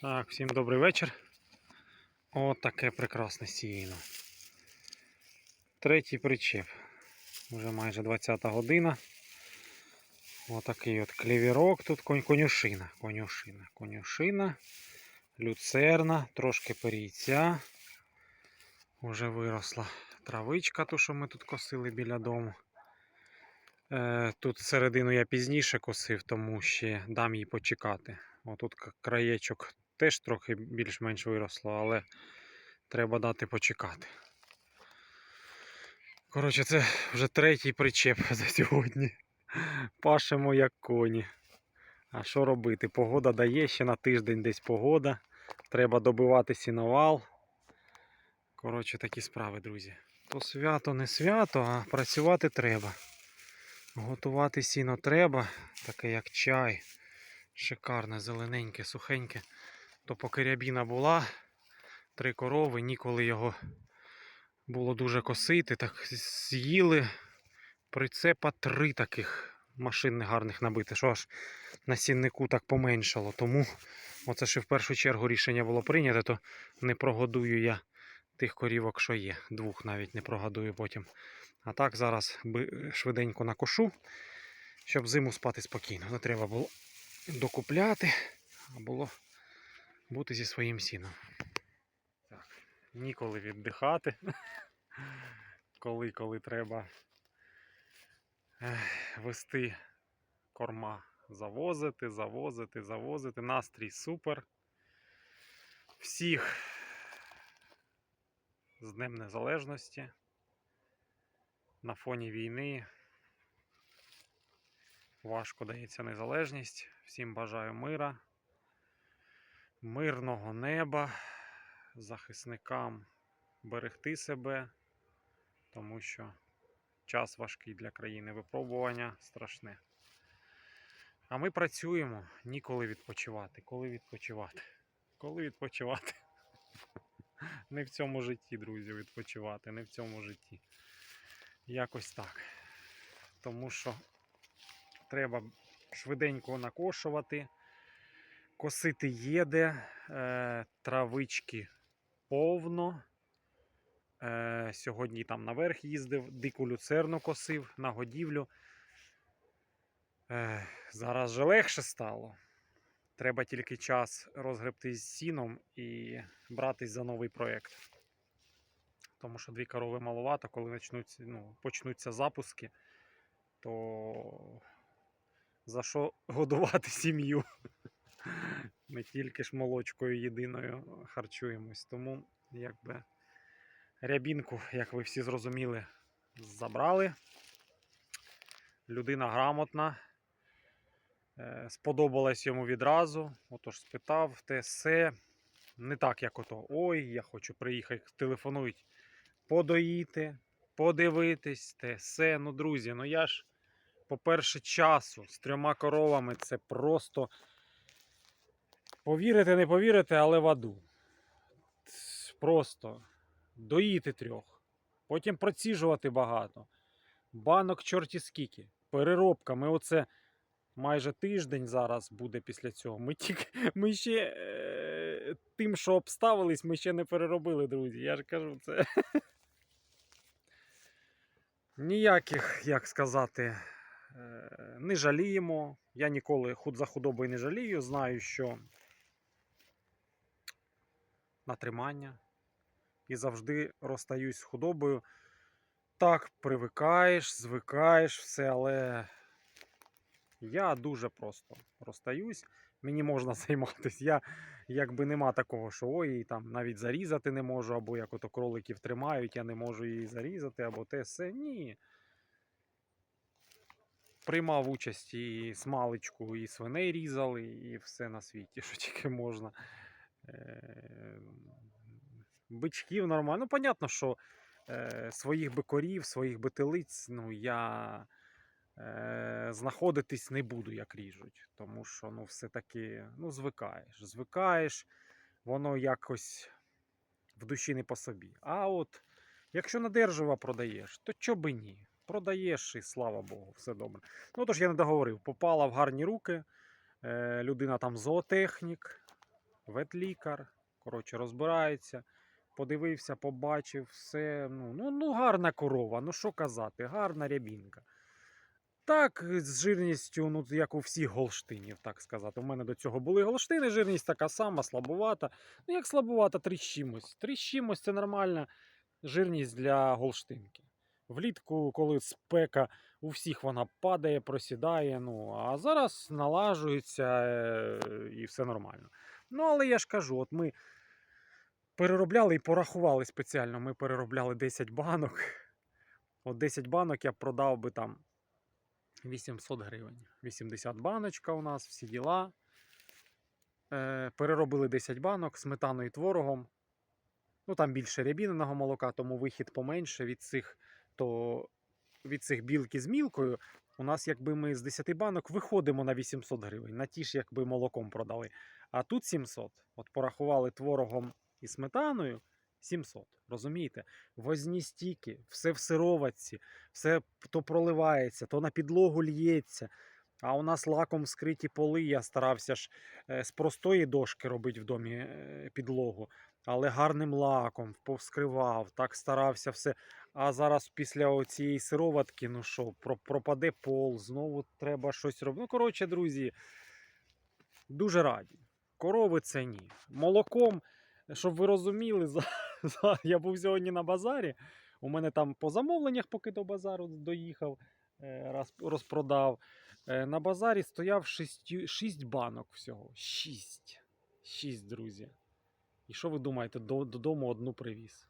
Так, всім добрий вечір. От таке прекрасне сіїно. Третій причеп. Уже майже 20 година. Отакий от клівірок. Тут конюшина. Конюшина. Конюшина. Люцерна, трошки перійця. Уже виросла травичка, ту, що ми тут косили біля дому. Е, тут середину я пізніше косив, тому ще дам їй почекати. Отут краєчок теж трохи більш-менш виросло, але треба дати почекати. Коротше, це вже третій причеп за сьогодні. Пашемо як коні. А що робити? Погода дає ще на тиждень десь погода. Треба добивати сіновал. Коротше, такі справи, друзі. То свято не свято, а працювати треба. Готувати сіно треба, таке як чай. Шикарне, зелененьке, сухеньке. То поки рябіна була, три корови, ніколи його було дуже косити. Так з'їли прицепа три таких машин гарних набити, що аж на сіннику так поменшало. Тому оце ще в першу чергу рішення було прийнято, то не прогодую я тих корівок, що є. Двох навіть не прогодую потім. А так зараз швиденько накошу, щоб зиму спати спокійно. Не треба було докупляти, а було бути зі своїм сіном. Так, ніколи віддихати. Коли, коли треба вести корма, завозити, завозити, завозити. Настрій супер. Всіх з Днем Незалежності на фоні війни. Важко дається незалежність. Всім бажаю мира, мирного неба, захисникам берегти себе, тому що час важкий для країни, випробування страшне. А ми працюємо, ніколи відпочивати. Коли відпочивати? Коли відпочивати? Не в цьому житті, друзі, відпочивати, не в цьому житті. Якось так. Тому що треба швиденько накошувати, косити єде, е, травички повно. Е, сьогодні там наверх їздив, дику люцерну косив на годівлю. Е, зараз же легше стало. Треба тільки час розгребтись з сіном і братись за новий проєкт. Тому що дві корови маловато, коли почнуться, ну, почнуться запуски, то за що годувати сім'ю? Ми тільки ж молочкою єдиною харчуємось. Тому якби рябінку, як ви всі зрозуміли, забрали. Людина грамотна. Е, Сподобалось йому відразу. Отож спитав, те все. Не так, як ото. Ой, я хочу приїхати, телефонують подоїти, подивитись, те все. Ну, друзі, ну я ж, по-перше, часу з трьома коровами це просто. Повірите, не повірите, але в аду. Просто доїти трьох. Потім проціжувати багато. Банок чорті скільки. Переробка. Ми оце майже тиждень зараз буде після цього. Ми тільки ми ще е, тим, що обставились, ми ще не переробили, друзі. Я ж кажу, це. Ніяких, як сказати, е, не жаліємо. Я ніколи за худобою не жалію. Знаю, що на тримання і завжди розстаюсь з худобою. Так, привикаєш, звикаєш, все, але я дуже просто розстаюсь. Мені можна займатися. Я якби нема такого, що ой, там навіть зарізати не можу, або як ото кроликів тримають, я не можу її зарізати, або те все. Ні. Приймав участь і смалечку, і свиней різали, і все на світі, що тільки можна. Бичків нормально. Ну, понятно, що е, своїх би корів, своїх би телиць, ну я е, знаходитись не буду, як ріжуть. Тому що ну, все-таки ну, звикаєш. Звикаєш, воно якось в душі не по собі. А от якщо на держава продаєш, то чо би ні? Продаєш і слава Богу, все добре. Ну тож я не договорив. Попала в гарні руки. Е, людина там зоотехнік. ветлікар. Коротше, розбирається. Подивився, побачив, все. Ну, ну, ну гарна корова, ну що казати, гарна рябінка. Так, з жирністю, ну, як у всіх голштинів, так сказати. У мене до цього були голштини, жирність така сама, слабувата. Ну, як слабувата, з чимось це нормальна жирність для голштинки. Влітку, коли спека, у всіх вона падає, просідає. Ну, а зараз налажується е, і все нормально. Ну, але я ж кажу, от ми переробляли і порахували спеціально. Ми переробляли 10 банок. От 10 банок я продав би там 800 гривень. 80 баночка у нас, всі діла. Е, переробили 10 банок сметаною і творогом. Ну там більше рябіненого молока, тому вихід поменше від цих, то від цих білки з мілкою. У нас, якби ми з 10 банок виходимо на 800 гривень, на ті ж, якби молоком продали. А тут 700. От порахували творогом і сметаною 700. Розумієте? Возні стіки, все в сироватці, все то проливається, то на підлогу лється. А у нас лаком скриті поли. Я старався ж е, з простої дошки робити в домі е, підлогу, але гарним лаком повскривав, так старався все. А зараз після цієї сироватки, ну що, пропаде пол, знову треба щось робити. Ну, коротше, друзі, дуже раді. Корови це ні. Молоком, щоб ви розуміли, за, за, я був сьогодні на базарі. У мене там по замовленнях, поки до базару доїхав, е, розпродав. Е, На базарі стояв 6, 6 банок всього. 6. 6, друзі. І що ви думаєте, до- додому одну привіз?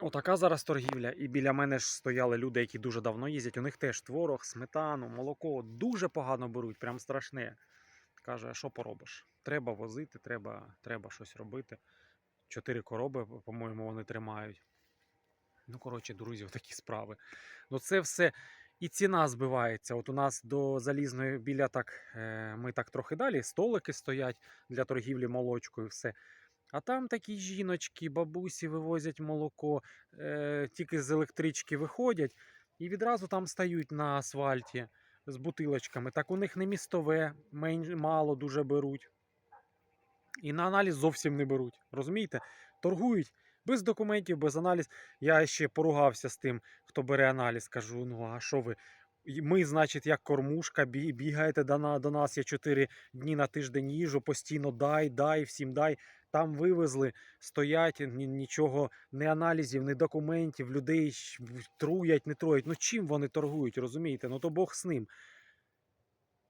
Отака зараз торгівля. І біля мене ж стояли люди, які дуже давно їздять. У них теж творог, сметану, молоко дуже погано беруть, прям страшне. Каже, а що поробиш? Треба возити, треба, треба щось робити. Чотири короби, по-моєму, вони тримають. Ну, коротше, друзі, такі справи. Ну, це все і ціна збивається. От у нас до залізної біля так, е, ми так трохи далі, столики стоять для торгівлі молочкою, все. А там такі жіночки, бабусі вивозять молоко, е, тільки з електрички виходять і відразу там стають на асфальті з бутилочками. Так у них не містове, мало дуже беруть. І на аналіз зовсім не беруть. Розумієте? Торгують без документів, без аналіз. Я ще поругався з тим, хто бере аналіз. Кажу: ну а що ви? Ми, значить, як кормушка, бігаєте до, нас. Я 4 дні на тиждень їжу, постійно дай, дай, всім дай. Там вивезли, стоять, нічого, ні аналізів, ні документів, людей труять, не труять. Ну чим вони торгують, розумієте? Ну то Бог з ним.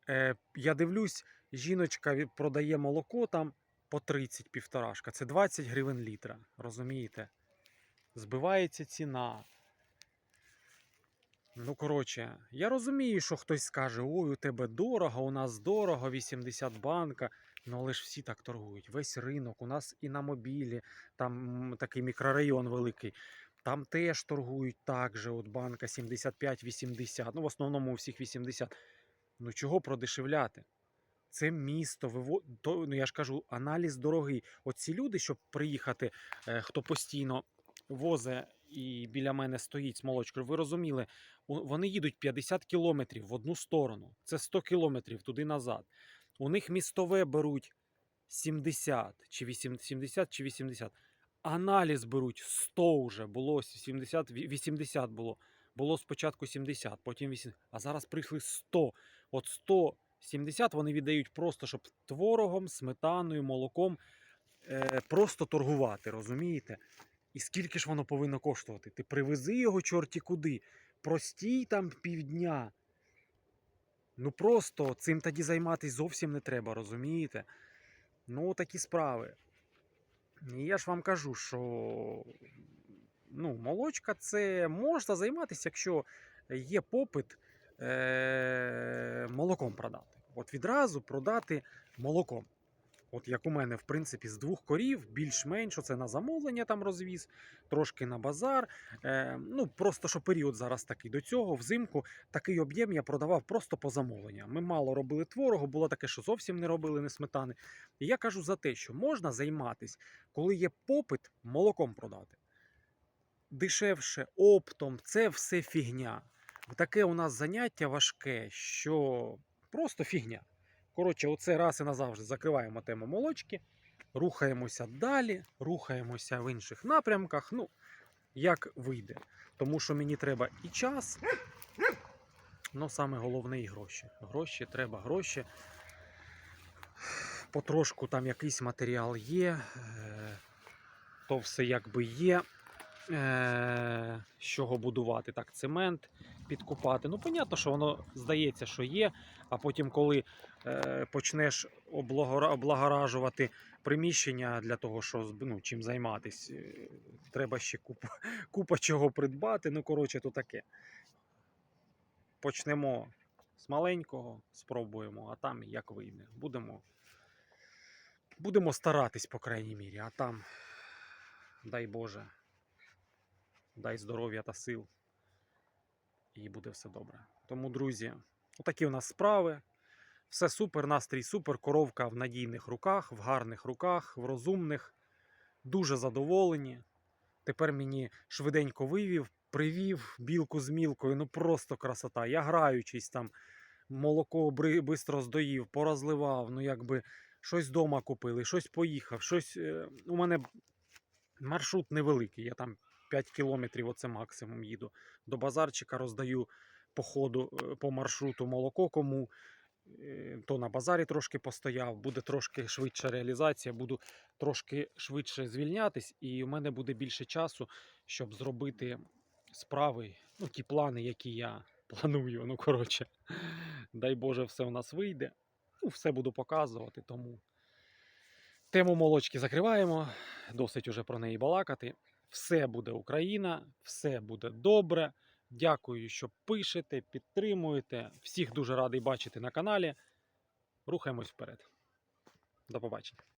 Е, я дивлюсь, жіночка продає молоко там по 30 півторашка. Це 20 гривень літра. Розумієте? Збивається ціна. Ну, коротше, я розумію, що хтось скаже: ой, у тебе дорого, у нас дорого, 80 банка. Ну, але ж всі так торгують. Весь ринок, у нас і на мобілі, там такий мікрорайон великий. Там теж торгують так же, от банка 75-80. Ну, в основному у всіх 80. Ну чого продешевляти? Це місто, виво... то, ну я ж кажу, аналіз дорогий. Оці люди, щоб приїхати, е, хто постійно возе і біля мене стоїть з молочкою, ви розуміли, вони їдуть 50 кілометрів в одну сторону. Це 100 кілометрів туди назад. У них містове беруть 70 чи 80, 70 чи 80. Аналіз беруть 100 вже, було 70, ві- 80 було. Було спочатку 70, потім 80, а зараз прийшли 100. От 170 вони віддають просто, щоб творогом, сметаною, молоком е, просто торгувати, розумієте? І скільки ж воно повинно коштувати? Ти привези його чорті куди. Простій там півдня. Ну просто цим тоді займатися зовсім не треба, розумієте? Ну, такі справи. І я ж вам кажу, що ну, молочка це можна займатися, якщо є попит е- молоком продати. От відразу продати молоком. От як у мене, в принципі, з двох корів, більш-менш це на замовлення там розвіз, трошки на базар. Е, ну, просто що період зараз такий. До цього взимку такий об'єм я продавав просто по замовленням. Ми мало робили творогу, було таке, що зовсім не робили не сметани. І я кажу за те, що можна займатися, коли є попит, молоком продати. Дешевше, оптом, це все фігня. Таке у нас заняття важке, що просто фігня. Коротше, оце раз і назавжди закриваємо тему молочки, рухаємося далі, рухаємося в інших напрямках. Ну, як вийде. Тому що мені треба і час, ну саме головне і гроші. Гроші, треба гроші. Потрошку там якийсь матеріал є, е, то все якби є. Е, з чого будувати так, цемент підкупати. Ну, понятно, що воно здається, що є, а потім, коли е, почнеш облагоражувати приміщення для того, що ну, чим займатися, треба ще купа, купа чого придбати. Ну, коротше, то таке. Почнемо з маленького, спробуємо, а там як вийде. Будемо, будемо старатись, по крайній мірі, а там, дай Боже, дай здоров'я та сил. І буде все добре. Тому, друзі, отакі у нас справи. Все супер, настрій супер, коровка в надійних руках, в гарних руках, в розумних. Дуже задоволені. Тепер мені швиденько вивів, привів білку з мілкою. Ну просто красота. Я граючись там, молоко швидко здоїв, порозливав. Ну, якби щось вдома купили, щось поїхав, щось. е, У мене маршрут невеликий. Я там 5 кілометрів, оце максимум їду. До базарчика роздаю по ходу, е, по маршруту молоко кому. Е, То на базарі трошки постояв, буде трошки швидша реалізація, буду трошки швидше звільнятись, і у мене буде більше часу, щоб зробити справи, ну, ті плани, які я планую. Ну, коротше, дай Боже, все у нас вийде. Ну, все буду показувати, тому тему молочки закриваємо. Досить уже про неї балакати. Все буде Україна, все буде добре. Дякую, що пишете, підтримуєте. Всіх дуже радий бачити на каналі. Рухаємось вперед. До побачення.